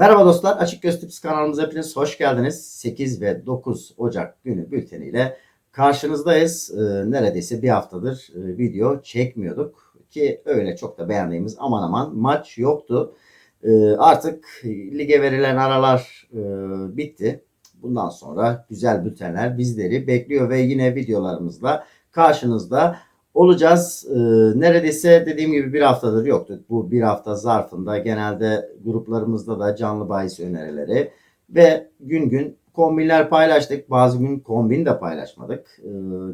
Merhaba dostlar, Açık Göz Tips kanalımıza hepiniz hoş geldiniz. 8 ve 9 Ocak günü bülteniyle karşınızdayız. Ee, neredeyse bir haftadır e, video çekmiyorduk ki öyle çok da beğendiğimiz aman aman maç yoktu. Ee, artık lige verilen aralar e, bitti. Bundan sonra güzel bültenler bizleri bekliyor ve yine videolarımızla karşınızda olacağız. Ee, neredeyse dediğim gibi bir haftadır yoktu. Bu bir hafta zarfında genelde gruplarımızda da canlı bahis önerileri ve gün gün kombinler paylaştık. Bazı gün kombin de paylaşmadık. Ee,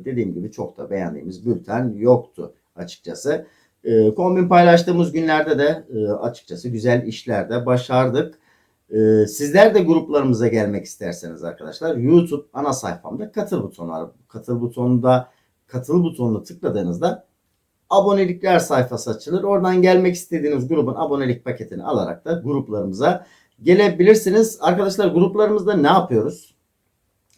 dediğim gibi çok da beğendiğimiz bülten yoktu açıkçası. Ee, kombin paylaştığımız günlerde de e, açıkçası güzel işler de başardık. Sizler de gruplarımıza gelmek isterseniz arkadaşlar YouTube ana sayfamda katıl butonu var. Katıl butonunda katıl butonuna tıkladığınızda abonelikler sayfası açılır. Oradan gelmek istediğiniz grubun abonelik paketini alarak da gruplarımıza gelebilirsiniz. Arkadaşlar gruplarımızda ne yapıyoruz?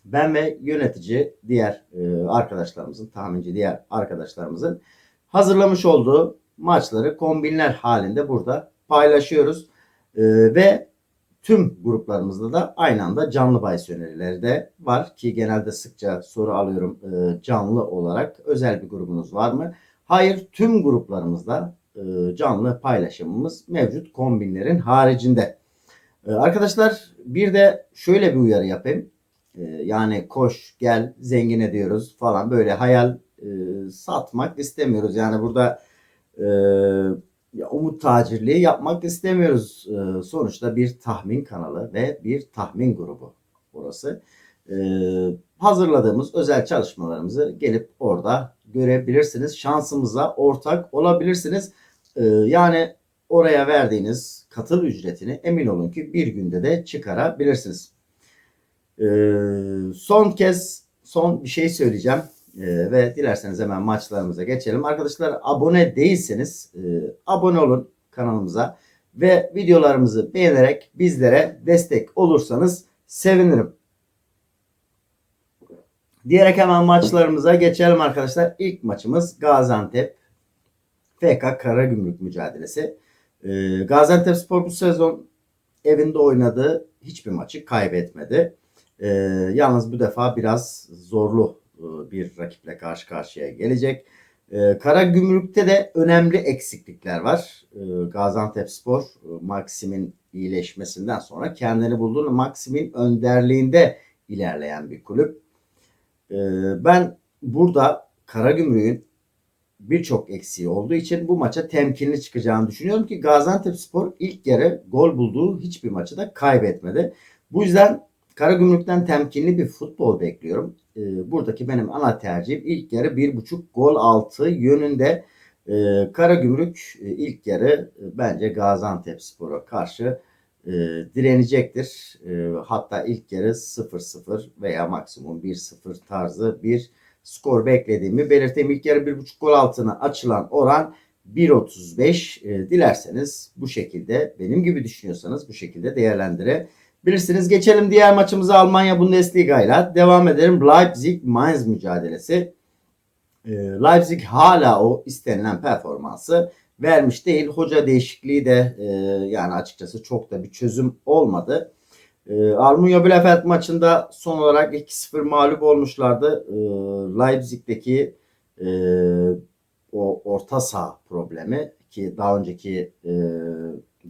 Ben ve yönetici diğer e, arkadaşlarımızın, tahminci diğer arkadaşlarımızın hazırlamış olduğu maçları kombinler halinde burada paylaşıyoruz. E, ve tüm gruplarımızda da aynı anda canlı bahis önerileri de var ki genelde sıkça soru alıyorum e, canlı olarak. Özel bir grubunuz var mı? Hayır, tüm gruplarımızda e, canlı paylaşımımız mevcut kombinlerin haricinde. E, arkadaşlar bir de şöyle bir uyarı yapayım. E, yani koş gel zengin ediyoruz falan böyle hayal e, satmak istemiyoruz. Yani burada e, ya, umut tacirliği yapmak istemiyoruz. E, sonuçta bir tahmin kanalı ve bir tahmin grubu burası. E, hazırladığımız özel çalışmalarımızı gelip orada görebilirsiniz. Şansımıza ortak olabilirsiniz. E, yani oraya verdiğiniz katıl ücretini emin olun ki bir günde de çıkarabilirsiniz. E, son kez son bir şey söyleyeceğim. Ee, ve dilerseniz hemen maçlarımıza geçelim. Arkadaşlar abone değilseniz e, abone olun kanalımıza ve videolarımızı beğenerek bizlere destek olursanız sevinirim. Diyerek hemen maçlarımıza geçelim arkadaşlar. İlk maçımız Gaziantep FK Karagümrük mücadelesi. Ee, Gaziantep Spor bu sezon evinde oynadığı hiçbir maçı kaybetmedi. Ee, yalnız bu defa biraz zorlu bir rakiple karşı karşıya gelecek. E, Kara Gümrük'te de önemli eksiklikler var. E, Gaziantep Spor Maksim'in iyileşmesinden sonra kendini bulduğunu Maksim'in önderliğinde ilerleyen bir kulüp. Ben burada Kara Gümrük'ün birçok eksiği olduğu için bu maça temkinli çıkacağını düşünüyorum ki Gaziantep Spor ilk yarı gol bulduğu hiçbir maçı da kaybetmedi. Bu yüzden Karagümrük'ten temkinli bir futbol bekliyorum. E, buradaki benim ana tercihim ilk yarı bir buçuk gol altı yönünde. E, Karagümrük e, ilk yarı e, bence Gaziantep Spor'a karşı e, direnecektir. E, hatta ilk yarı 0-0 veya maksimum 1-0 tarzı bir skor beklediğimi belirteyim. İlk yarı bir buçuk gol altına açılan oran 1.35 e, dilerseniz bu şekilde benim gibi düşünüyorsanız bu şekilde değerlendirebilirsiniz Bilirsiniz geçelim diğer maçımıza Almanya Bundesliga ile devam edelim. Leipzig Mainz mücadelesi. Ee, Leipzig hala o istenilen performansı vermiş değil. Hoca değişikliği de e, yani açıkçası çok da bir çözüm olmadı. E, Arminia Bielefeld maçında son olarak 2-0 mağlup olmuşlardı. E, Leipzig'deki o orta saha problemi ki daha önceki e,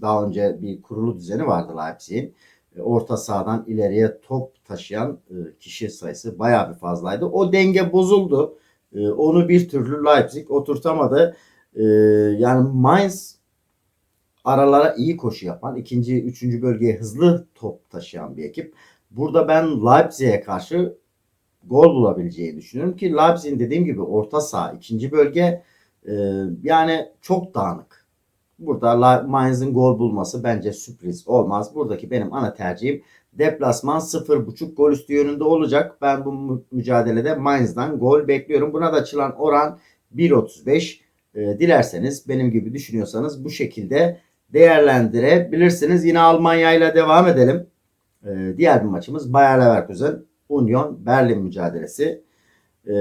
daha önce bir kurulu düzeni vardı Leipzig'in. E, orta sahadan ileriye top taşıyan e, kişi sayısı bayağı bir fazlaydı. O denge bozuldu. E, onu bir türlü Leipzig oturtamadı. Yani Mainz aralara iyi koşu yapan, ikinci, üçüncü bölgeye hızlı top taşıyan bir ekip. Burada ben Leipzig'e karşı gol bulabileceğini düşünüyorum ki Leipzig'in dediğim gibi orta saha, ikinci bölge yani çok dağınık. Burada Mainz'ın gol bulması bence sürpriz olmaz. Buradaki benim ana tercihim deplasman 0.5 gol üstü yönünde olacak. Ben bu mücadelede Mainz'dan gol bekliyorum. Buna da açılan oran 1.35. E, ee, dilerseniz benim gibi düşünüyorsanız bu şekilde değerlendirebilirsiniz. Yine Almanya ile devam edelim. E, diğer bir maçımız Bayer Leverkusen Union Berlin mücadelesi. E,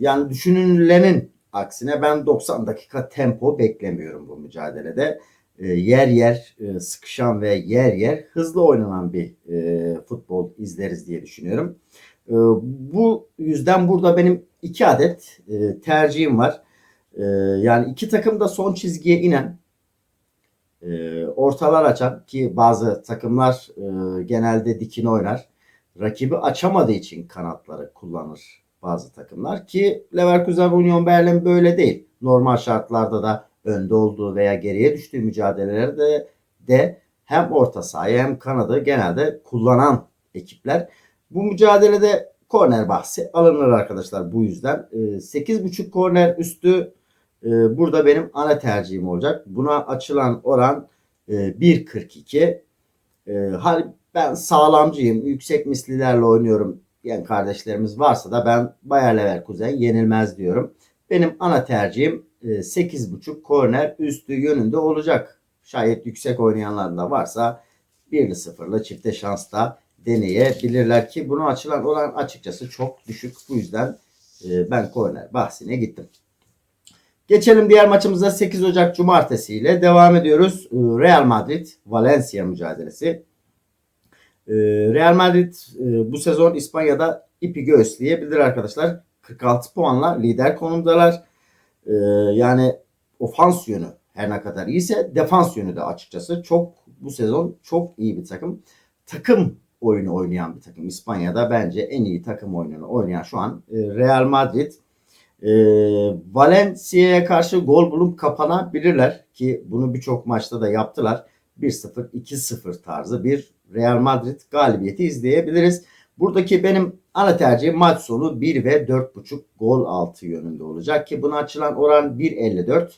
yani düşünülenin Aksine ben 90 dakika tempo beklemiyorum bu mücadelede. e, yer yer e, sıkışan ve yer yer hızlı oynanan bir e, futbol izleriz diye düşünüyorum. E, bu yüzden burada benim iki adet e, tercihim var. E, yani iki takım da son çizgiye inen e, ortalar açan ki bazı takımlar e, genelde dikine oynar. Rakibi açamadığı için kanatları kullanır bazı takımlar ki Leverkusen Union Berlin böyle değil. Normal şartlarda da önde olduğu veya geriye düştüğü mücadelelerde de hem orta sahayı hem kanadı genelde kullanan ekipler. Bu mücadelede korner bahsi alınır arkadaşlar bu yüzden. E, 8.5 korner üstü e, burada benim ana tercihim olacak. Buna açılan oran e, 1.42. E, hal ben sağlamcıyım. Yüksek mislilerle oynuyorum diyen kardeşlerimiz varsa da ben Bayer Leverkusen yenilmez diyorum. Benim ana tercihim e, 8.5 korner üstü yönünde olacak. Şayet yüksek oynayanlar da varsa 1'li 0'lı çifte şansta deneyebilirler ki bunu açılan oran açıkçası çok düşük. Bu yüzden e, ben korner bahsine gittim. Geçelim diğer maçımıza 8 Ocak Cumartesi ile devam ediyoruz. E, Real Madrid Valencia mücadelesi. E, Real Madrid e, bu sezon İspanya'da ipi göğüsleyebilir arkadaşlar. 46 puanla lider konumdalar. Yani ofans yönü her ne kadar iyiyse defans yönü de açıkçası çok bu sezon çok iyi bir takım. Takım oyunu oynayan bir takım. İspanya'da bence en iyi takım oyununu oynayan şu an Real Madrid. E, Valencia'ya karşı gol bulup kapanabilirler ki bunu birçok maçta da yaptılar. 1-0, 2-0 tarzı bir Real Madrid galibiyeti izleyebiliriz. Buradaki benim ana tercihim maç sonu 1 ve 4.5 gol altı yönünde olacak ki buna açılan oran 1.54.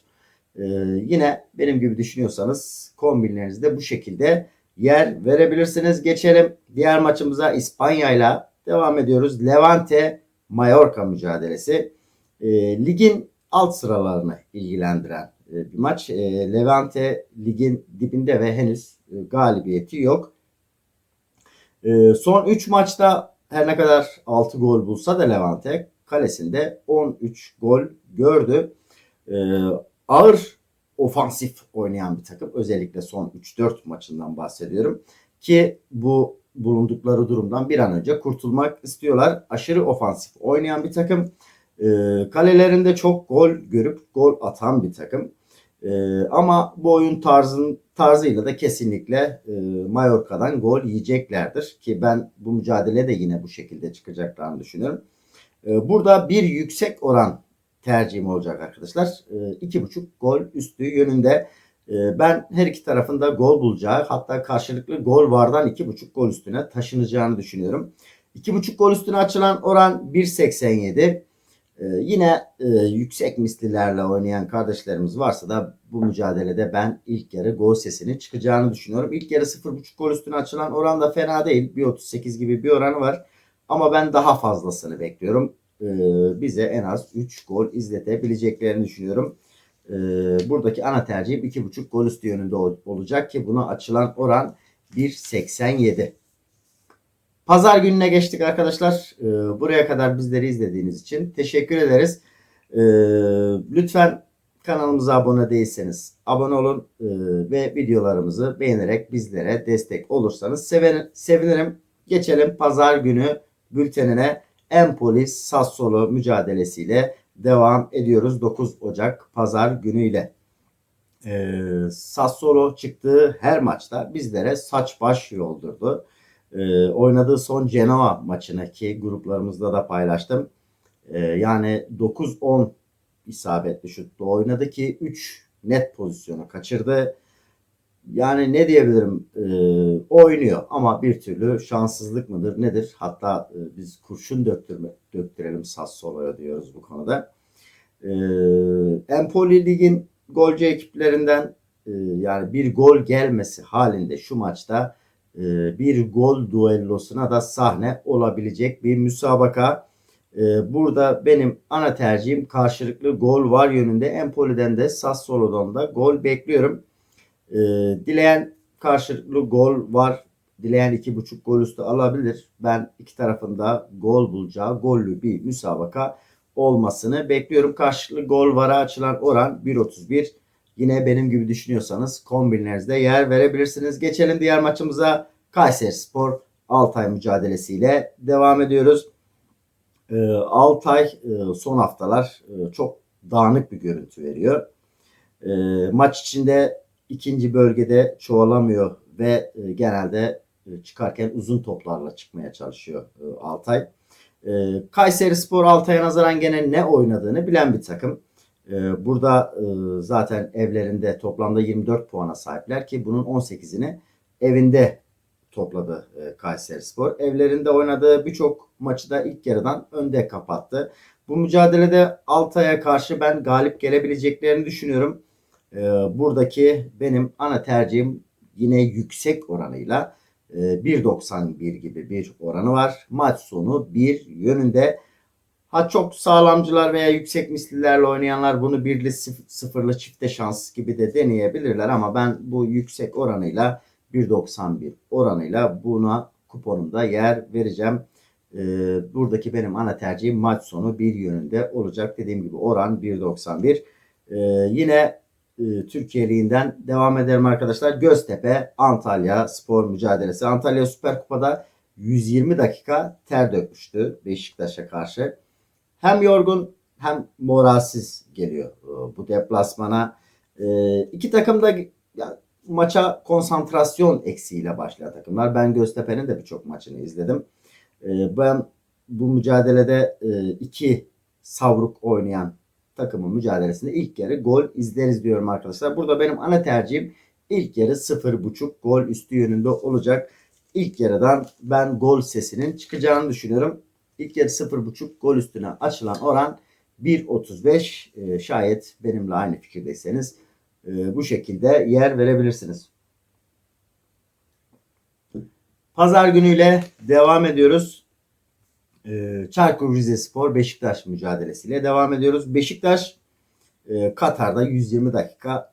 Ee, yine benim gibi düşünüyorsanız kombinlerinizde bu şekilde yer verebilirsiniz. Geçelim diğer maçımıza İspanya ile devam ediyoruz. Levante Mallorca mücadelesi. E, ligin alt sıralarını ilgilendiren e, bir maç. E, Levante ligin dibinde ve henüz e, galibiyeti yok. Son 3 maçta her ne kadar 6 gol bulsa da Levante kalesinde 13 gol gördü. Ağır ofansif oynayan bir takım. Özellikle son 3-4 maçından bahsediyorum. Ki bu bulundukları durumdan bir an önce kurtulmak istiyorlar. Aşırı ofansif oynayan bir takım. Kalelerinde çok gol görüp gol atan bir takım. E, ama bu oyun tarzın tarzıyla da kesinlikle e, Mallorca'dan gol yiyeceklerdir. Ki ben bu mücadele de yine bu şekilde çıkacaklarını düşünüyorum. E, burada bir yüksek oran tercihim olacak arkadaşlar. E, iki buçuk gol üstü yönünde. E, ben her iki tarafında gol bulacağı hatta karşılıklı gol vardan iki buçuk gol üstüne taşınacağını düşünüyorum. İki buçuk gol üstüne açılan oran 1.87. Ee, yine e, yüksek mislilerle oynayan kardeşlerimiz varsa da bu mücadelede ben ilk yarı gol sesini çıkacağını düşünüyorum. İlk yarı 0.5 gol üstüne açılan oran da fena değil. 1.38 gibi bir oranı var. Ama ben daha fazlasını bekliyorum. Ee, bize en az 3 gol izletebileceklerini düşünüyorum. Ee, buradaki ana tercihim 2.5 gol üstü yönünde olacak ki buna açılan oran 1.87. Pazar gününe geçtik arkadaşlar. Ee, buraya kadar bizleri izlediğiniz için teşekkür ederiz. Ee, lütfen kanalımıza abone değilseniz abone olun ee, ve videolarımızı beğenerek bizlere destek olursanız sevinirim. Geçelim pazar günü bültenine Empoli Sassuolo mücadelesiyle devam ediyoruz 9 Ocak pazar günüyle. Sassuolo çıktığı her maçta bizlere saç baş yoldurdu e, oynadığı son Genoa maçını ki gruplarımızda da paylaştım. E, yani 9-10 isabetli şutla oynadı ki 3 net pozisyonu kaçırdı. Yani ne diyebilirim e, oynuyor ama bir türlü şanssızlık mıdır nedir? Hatta e, biz kurşun döktürme, döktürelim Sassuolo'ya diyoruz bu konuda. E, Empoli Lig'in golcü ekiplerinden e, yani bir gol gelmesi halinde şu maçta bir gol duellosuna da sahne olabilecek bir müsabaka. E, burada benim ana tercihim karşılıklı gol var yönünde. Empoli'den de Sassuolo'dan da gol bekliyorum. E, dileyen karşılıklı gol var. Dileyen iki buçuk gol üstü alabilir. Ben iki tarafında gol bulacağı gollü bir müsabaka olmasını bekliyorum. Karşılıklı gol vara açılan oran 1.31. yine benim gibi düşünüyorsanız kombinlerinizde yer verebilirsiniz. Geçelim diğer maçımıza. Kayseri Spor Altay mücadelesiyle devam ediyoruz. Ee, Altay e, son haftalar e, çok dağınık bir görüntü veriyor. E, maç içinde ikinci bölgede çoğalamıyor ve e, genelde e, çıkarken uzun toplarla çıkmaya çalışıyor e, Altay. E, Kayseri Spor Altay'a nazaran gene ne oynadığını bilen bir takım. E, burada e, zaten evlerinde toplamda 24 puana sahipler ki bunun 18'ini evinde topladı e, Kayseri Spor. Evlerinde oynadığı birçok maçı da ilk yarıdan önde kapattı. Bu mücadelede Altay'a karşı ben galip gelebileceklerini düşünüyorum. E, buradaki benim ana tercihim yine yüksek oranıyla e, 1.91 gibi bir oranı var. Maç sonu bir yönünde. Ha çok sağlamcılar veya yüksek mislilerle oynayanlar bunu birli sıf- sıfırlı çifte şans gibi de deneyebilirler ama ben bu yüksek oranıyla 1.91 oranıyla buna kuponumda yer vereceğim. Ee, buradaki benim ana tercihim maç sonu bir yönünde olacak. Dediğim gibi oran 1.91. Ee, yine e, Türkiye Ligi'nden devam edelim arkadaşlar. Göztepe Antalya spor mücadelesi. Antalya Süper Kupa'da 120 dakika ter dökmüştü Beşiktaş'a karşı. Hem yorgun hem moralsiz geliyor e, bu deplasmana. E, iki takım da ya, maça konsantrasyon eksiğiyle başlayan takımlar. Ben Göztepe'nin de birçok maçını izledim. E, ben bu mücadelede iki savruk oynayan takımın mücadelesinde ilk yarı gol izleriz diyorum arkadaşlar. Burada benim ana tercihim ilk yarı 0.5 gol üstü yönünde olacak. İlk yarıdan ben gol sesinin çıkacağını düşünüyorum. İlk yarı 0.5 gol üstüne açılan oran 1.35 Ee, şayet benimle aynı fikirdeyseniz e, bu şekilde yer verebilirsiniz. Pazar günüyle devam ediyoruz. Ee, Çaykur Rizespor Beşiktaş mücadelesiyle devam ediyoruz. Beşiktaş e, Katar'da 120 dakika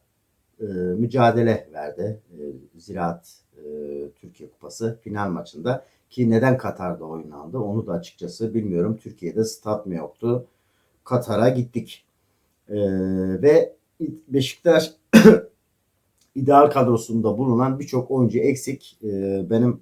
e, mücadele verdi. E, Ziraat e, Türkiye Kupası final maçında ki neden Katar'da oynandı onu da açıkçası bilmiyorum. Türkiye'de stat mı yoktu? Katar'a gittik. E, ve Beşiktaş ideal kadrosunda bulunan birçok oyuncu eksik. E, benim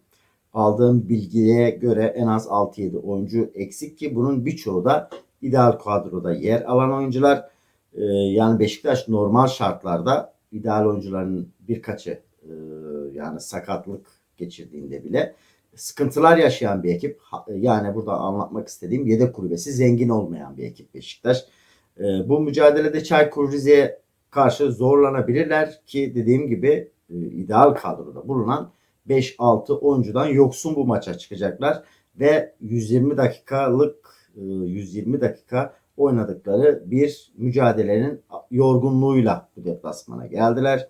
aldığım bilgiye göre en az 6-7 oyuncu eksik ki bunun birçoğu da ideal kadroda yer alan oyuncular. E, yani Beşiktaş normal şartlarda ideal oyuncuların birkaçı e, yani sakatlık geçirdiğinde bile sıkıntılar yaşayan bir ekip. Ha- Yani burada anlatmak istediğim yedek kulübesi zengin olmayan bir ekip Beşiktaş. E, bu mücadelede Çaykur Rize'ye karşı zorlanabilirler ki dediğim gibi e, ideal kadroda bulunan 5-6 oyuncudan yoksun bu maça çıkacaklar ve 120 dakikalık e, 120 dakika oynadıkları bir mücadelenin yorgunluğuyla bu deplasmana geldiler.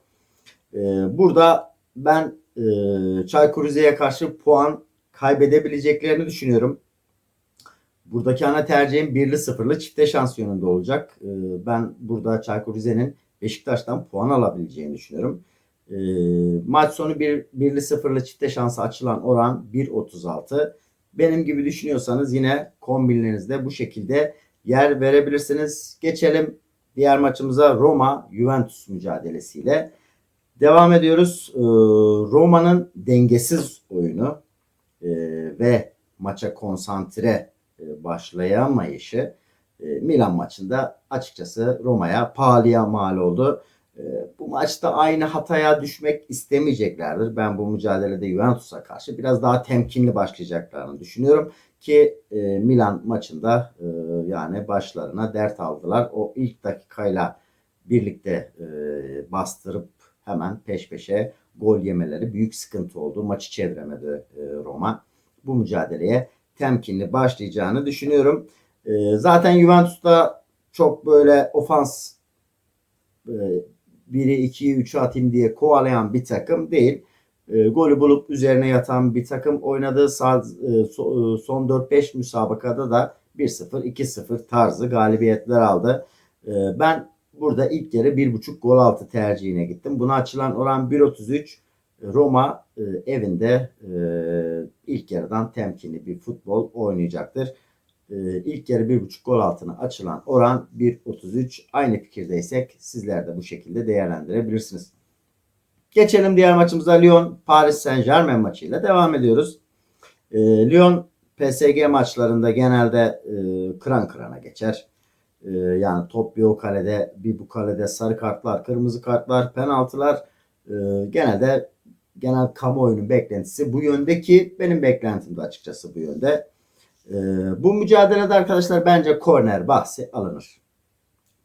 E, burada ben e, Çaykur Rize'ye karşı puan kaybedebileceklerini düşünüyorum. Buradaki ana tercihim birli sıfırlı çifte şans yönünde olacak. E, ben burada Çaykur Rize'nin Beşiktaş'tan puan alabileceğini düşünüyorum. E, maç sonu bir, birli sıfırlı çifte şansı açılan oran 1.36. Benim gibi düşünüyorsanız yine kombinlerinizde bu şekilde yer verebilirsiniz. Geçelim diğer maçımıza Roma Juventus mücadelesiyle. Devam ediyoruz. Ee, Roma'nın dengesiz oyunu e, ve maça konsantre e, başlayamayışı Milan maçında açıkçası Roma'ya pahalıya mal oldu. Bu maçta aynı hataya düşmek istemeyeceklerdir. Ben bu mücadelede Juventus'a karşı biraz daha temkinli başlayacaklarını düşünüyorum ki Milan maçında yani başlarına dert aldılar. O ilk dakikayla birlikte bastırıp hemen peş peşe gol yemeleri büyük sıkıntı oldu. Maçı çeviremedi e, Roma. Bu mücadeleye temkinli başlayacağını düşünüyorum. E, zaten Juventus'ta çok böyle ofans e, 1'i 2'yi 3'ü atayım diye kovalayan bir takım değil. E, golü bulup üzerine yatan bir takım oynadığı e, so, son 4-5 müsabakada da 1-0, 2-0 tarzı galibiyetler aldı. Ben burada ilk yarı 1.5 gol altı tercihine gittim. Buna açılan oran 1.33. Roma e, evinde e, ilk yarıdan temkinli bir futbol oynayacaktır. Ee, ilk yarı 1.5 gol altına açılan oran 1.33. Aynı fikirdeysek sizler de bu şekilde değerlendirebilirsiniz. Geçelim diğer maçımıza Lyon Paris Saint Germain maçıyla devam ediyoruz. Ee, Lyon PSG maçlarında genelde e, kıran kırana geçer. Ee, yani top bir o kalede bir bu kalede sarı kartlar, kırmızı kartlar, penaltılar e, genelde genel kamuoyunun beklentisi bu yönde ki benim beklentim de açıkçası bu yönde. Ee, bu mücadelede arkadaşlar bence korner bahsi alınır.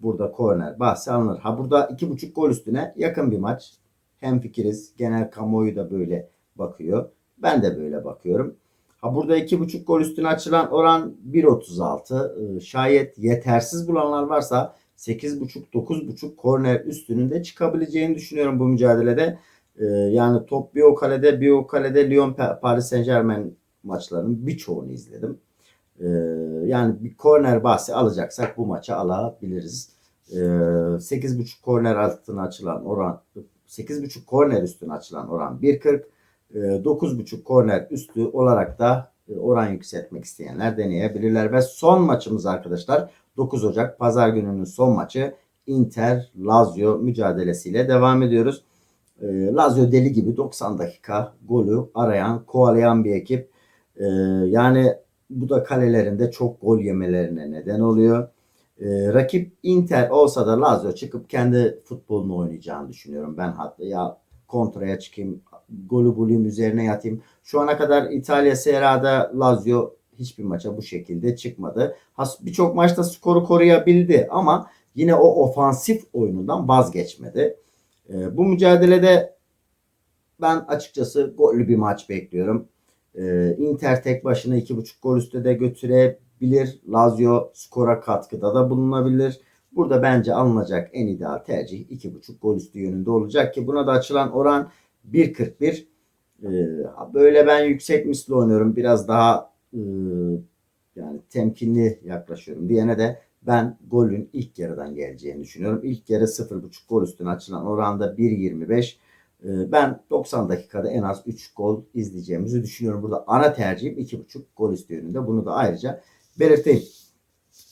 Burada korner bahsi alınır. Ha burada iki buçuk gol üstüne yakın bir maç. Hem fikiriz. Genel kamuoyu da böyle bakıyor. Ben de böyle bakıyorum. Ha burada iki buçuk gol üstüne açılan oran 1.36. Ee, şayet yetersiz bulanlar varsa 8.5-9.5 korner üstünün çıkabileceğini düşünüyorum bu mücadelede. Ee, yani top bir o kalede bir o kalede Lyon Paris Saint Germain maçlarının birçoğunu izledim. Ee, yani bir korner bahsi alacaksak bu maçı alabiliriz. Ee, 8.5 korner altına açılan oran 8.5 korner üstüne açılan oran 1.40 e, 9.5 korner üstü olarak da e, oran yükseltmek isteyenler deneyebilirler. Ve son maçımız arkadaşlar 9 Ocak Pazar gününün son maçı Inter Lazio mücadelesiyle devam ediyoruz. E, Lazio deli gibi 90 dakika golü arayan, kovalayan bir ekip. E, yani bu da kalelerinde çok gol yemelerine neden oluyor. E, rakip Inter olsa da Lazio çıkıp kendi futbolunu oynayacağını düşünüyorum. Ben hatta ya kontraya çıkayım, golü bulayım, üzerine yatayım. Şu ana kadar İtalya Serie A'da Lazio hiçbir maça bu şekilde çıkmadı. Birçok maçta skoru koruyabildi ama yine o ofansif oyunundan vazgeçmedi. E, bu mücadelede ben açıkçası gollü bir maç bekliyorum. E, Inter tek başına 2.5 gol üstte de götürebilir. Lazio skora katkıda da bulunabilir. Burada bence alınacak en ideal tercih 2.5 gol üstü yönünde olacak ki buna da açılan oran 1.41. Ee, böyle ben yüksek misli oynuyorum. Biraz daha e, yani temkinli yaklaşıyorum diyene de ben golün ilk yarıdan geleceğini düşünüyorum. İlk yarı 0.5 gol üstüne açılan oranda 1.25. Ee, ben 90 dakikada en az 3 gol izleyeceğimizi düşünüyorum. Burada ana tercihim 2.5 gol üstü yönünde. Bunu da ayrıca belirteyim.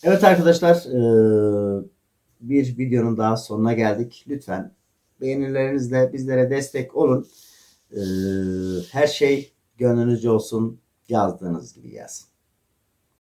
Evet arkadaşlar bir videonun daha sonuna geldik. Lütfen beğenilerinizle bizlere destek olun. Her şey gönlünüzce olsun. Yazdığınız gibi gelsin.